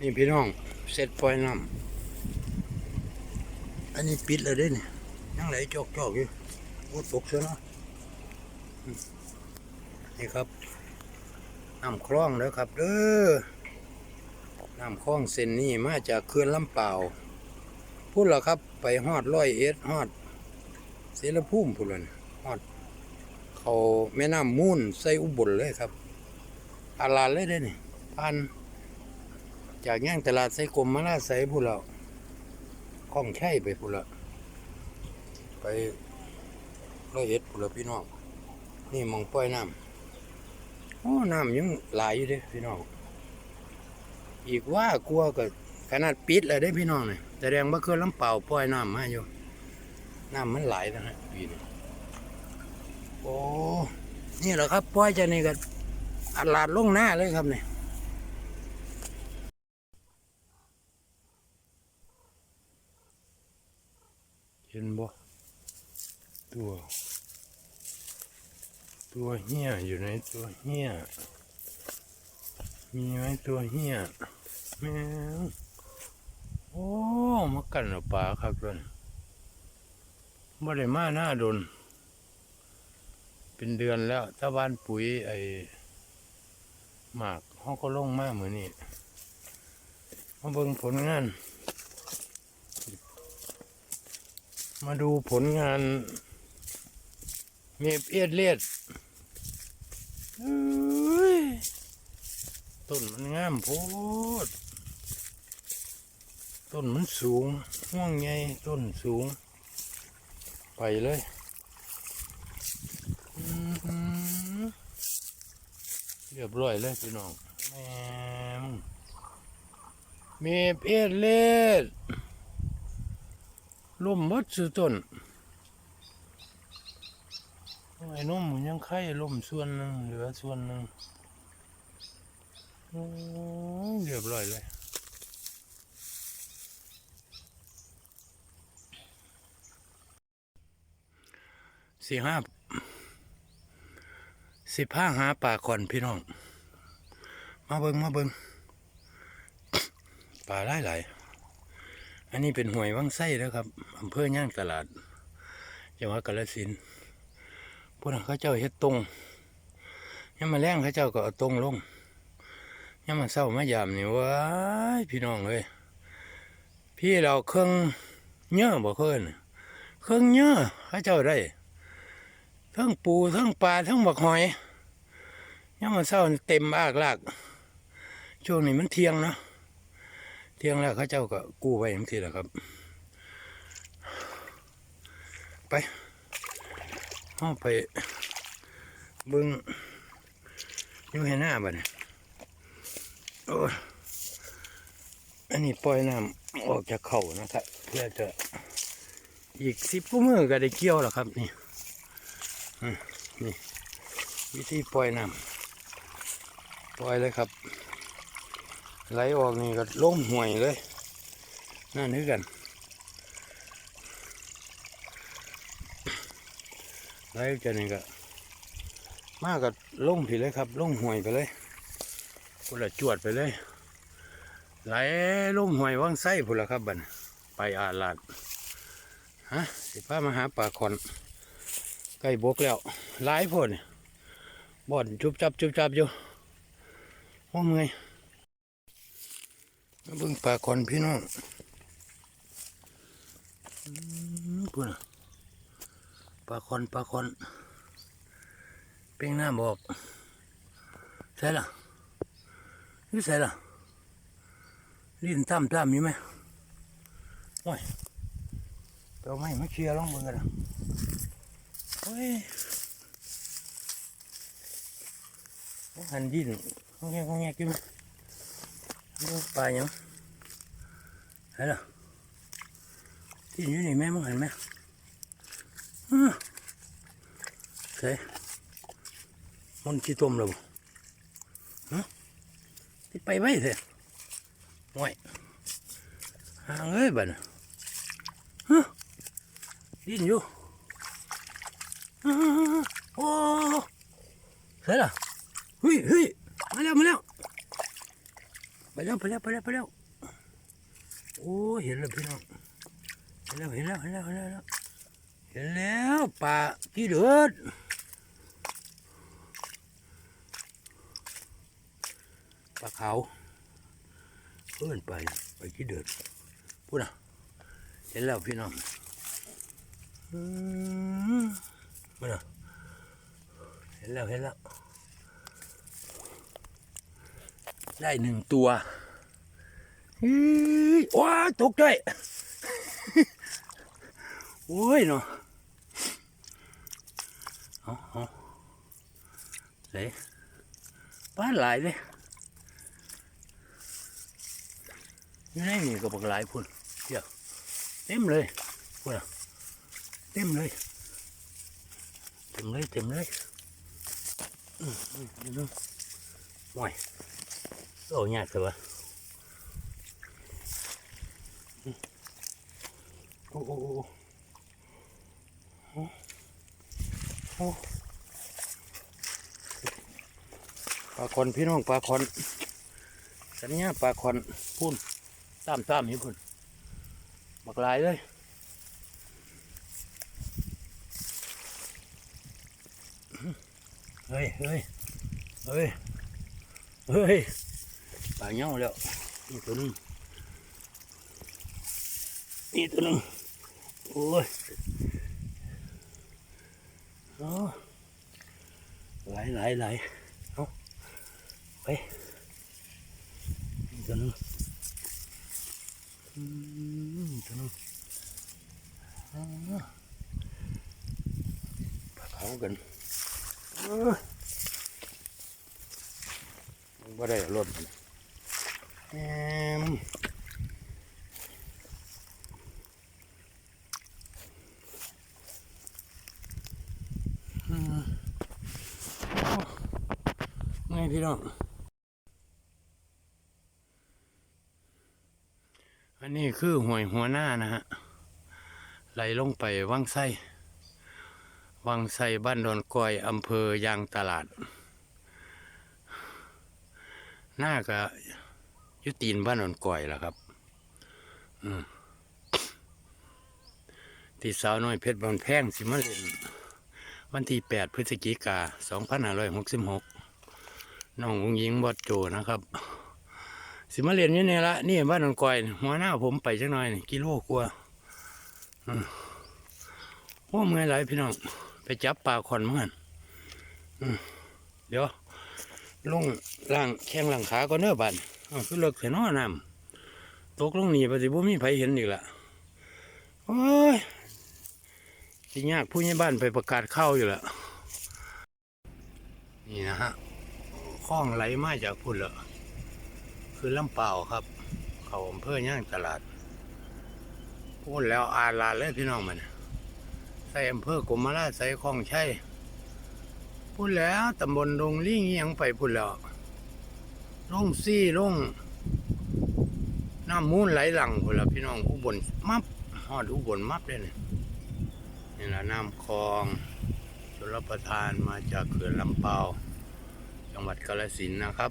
นี่พี่น้องเสร็จปล่อยน้ำอันนี้ปิดเลยเด้เนี่ยยังไหลจอกจอกอยู่โอ้ตกเสียเนาะนี่ครับน้ำคลองแล้วครับเด้อน้ำคลองเส้นนี้มาจากเขื่อนลำเปล่าพูดแล้วครับ ไปฮอดร้อยเอ็ดฮอดเสรภูมิพูดเลยฮอด เขาแม่น้ำมูลใส่อุบลเลยครับอาลาเลยได้นี่พัน จากย่างตลาดใส่กรมมาลาใส่พูดแล้วคล้องแช่ไปพูดแล้วไปร้อยเอ็ดพูดแล้วพี่น้อง นี่มองปล่อยน้ำโอ้น้ำยังหลายอยู่เด้พี่น้อง อีกว่ากลัวก็ขนาดปิดเลยได้พี่น้องเนี่ยแสดงว่าเครื่องลำเปล่าปล่อยน้ำมาอยู่ น้ำมันไหลนะฮะปีนี้โอ้ นี่แหละครับปล่อยจะนี่ก็อัดลาดลงหน้าเลยครับเนี่ย เห็นบ่ตัว ตัวเหี้ยอยู่ในตัวเหี้ยมีไหมตัวเหี้ยแมวโอ้มากันเอปลาครับเพื่อนไม่ได้มาหน้าโดน เป็นเดือนแล้วถ้าบ้านปุ๋ยไอหมากเขาก็ลงมากเหมือนนี่มาเบิ่งผลงาน มาดูผลงานเมียบเอียดเลียดเอ้ยต้นมันงามโพด ต้นมันสูงห่วงใหญ่ต้นสูง ไปเลยอืมเรียบร้อยเลยพี่น้องแม่มเมีเอ็ดเล็ด ล่มมดสุดต้นไอ้นุ่มมันยังไข่ล่มส่วนหนึ่งเหลือส่วนหนึ่งเรียบร้อยเลยสี่ห้าสิบห้าหาป่าก่อนพี่น้อง มาเบิงมาเบิงป่าหลายหลาย อันนี้เป็นห่วยวังไส้แล้วครับอำเภอย่างตลาดจังหวัดกาฬสินธุ์พวกนั้นเขาเจ้าเฮ็ดตรงยังมาแรงเขาเจ้าก็เอาตรงลงยังมาเศร้ามายามนี่ว้ายพี่น้องเลยพี่เราเครื่องเนื้อบ่เคยน่ะเครื่องเนื้อเขาเจ้าได้ทั้งปูทั้งปลาทั้งบักหอยยังมาเศร้าเต็มอากลากช่วงนี้มันเที่ยงเนาะ เที่ยงแล้วเขาเจ้าก็กู้ไว้ทั้งทีแหละครับ ไปเอาไปเบิ้งอยู่ให้หน้าบัดนโอ้ยอันนี้ปล่อยน้ำออกจากเข่านะครับ เพื่อจะอีกสิบกว่ามือก็ได้เกี่ยวแล้วครับ นี่นี่ วิธีปล่อยน้ำปล่อยเลยครับ ไหลออกนี่ก็ล่มห่วยเลย นั่นนึกกัน ไหลจะนี่ก็มากกับล่มผีเลยครับล่มห่วยไปเลยพุละจวดไปเลย ไหลล่มห่วยว่างไส้พุละครับบันไปอาลาดฮะสิพามาหาปลาคอนใกล้บกแล้วหลายพ่นบ่อนจุบจับจุบจับอยู่ว่าเมื่อยมา เบิ่งปลาคอนพี่น้องพุ่นน่ะปลาคอนปลาคอนเป่งหน้าบอกใช่ล่ะนี่ใช่ล่ะลิ้นตั้มตั้มอยู่ไหมโอ้ยตัวไม่มาเคลียร์ลองเบิ่งกันนะโอ้ยหันดินงอแงงอแงกิน ปลายังเห็นหรอที่อยู่นี่แม่มึงเห็นไหมอื้อใช่มันขี้ต้มแล้วฮะที่ไปไว้เถอะโอ้ยห่างเอ้ยบ้านฮะดินอยู่โอ้เสร็จละเฮ้ยเฮ้ยมาแล้วมาแล้ว ไปแล้วไปแล้วไปแล้วไปแล้วโอ้เห็นแล้วพี่น้องเห็นแล้วเห็นแล้วเห็นแล้วเห็นแล้วเห็นแล้วปลากี่เดือดปลาขาวเพื่อนไปไปกี่เดือดพูดนะเห็นแล้วพี่น้องอืมพูดนะเห็นแล้วเห็นแล้ว ได้หนึ่งตัวฮีว้าตกใจโอ้ยเนาะเอาเอาใส่ป้าหลายเลยอยู่ในนี่ก็บักหลายพุ่นเดี๋ยวเต็มเลยพุ่นอะเต็มเลย เต็มเลย เต็มเลยอืมอืมอืมห่วย โอ้ยากเลยวะโอ้โอ้โอ้ปลาคอนพี่น้องปลาคอนสัญญาปลาคอนพุ่นตามตามนี่พุ่นบักลายเลยเฮ้ยเฮ้ยเฮ้ยเฮ้ย ปลาเน่าแล้วนี่ตัวนึงนี่ตัวนึงโอ้ยโอ้ไหลไหลไหลเอาไปนี่ตัวนึงอืมตัวนึงปลาเขากันอ้ยบ่ได้รถมัน แอมอืมโอ้ไงพี่น้อง อันนี้คือหวยหัวหน้านะฮะ ไหลลงไปวังไส้วังไส้บ้านดอนกอยอำเภอยางตลาด หน้าก็ ยุตีนบ้านดอนกอยแหละครับอที่สาวน้อยเพชรบางแพงสิมาเล่นวันที่แปดพฤศจิกาสองพันห้าร้อยหกสิบหกน้ององยิงบอดโจนะครับ สิมาเรียนอยู่นี่ละนี่บ้านนนกอย หัวหน้าผมไปจักหน่อยกิโลกว่าอืมโอ้เมื่อยหลพี่น้อง ไปจับปลาขอนเหมือนเดี๋ยวลงล่างแข้งหลังขาก็เนื้อบัน อ้าคือเลิกเสียน้อน้ำตกลงนี่ปฏิบุมีไผเห็นอีกละโอ้ยสิยากผู้ใหญ่บ้านไปประกาศเข้าอยู่ละนี่นะฮะคลองไหลมาจากพุ่นละคือลำเปล่าครับ เขาอำเภอย่างตลาดพูดแล้วอาลาเลยพี่น้องมันใส่อำเภอกรมราชใส่คลองชัยพูดแล้วตำบลดงลี่งียงไปพูดแล้ว ลงซี่ลงน้ำมูลไหลหลังพูดแล้วพี่น้องอุบลมับฮอดอุบลมับเลยนี่นี่แหละน้ำคลองชลประทานมาจากเขื่อนลำเปาจังหวัดกาฬสินนะครับ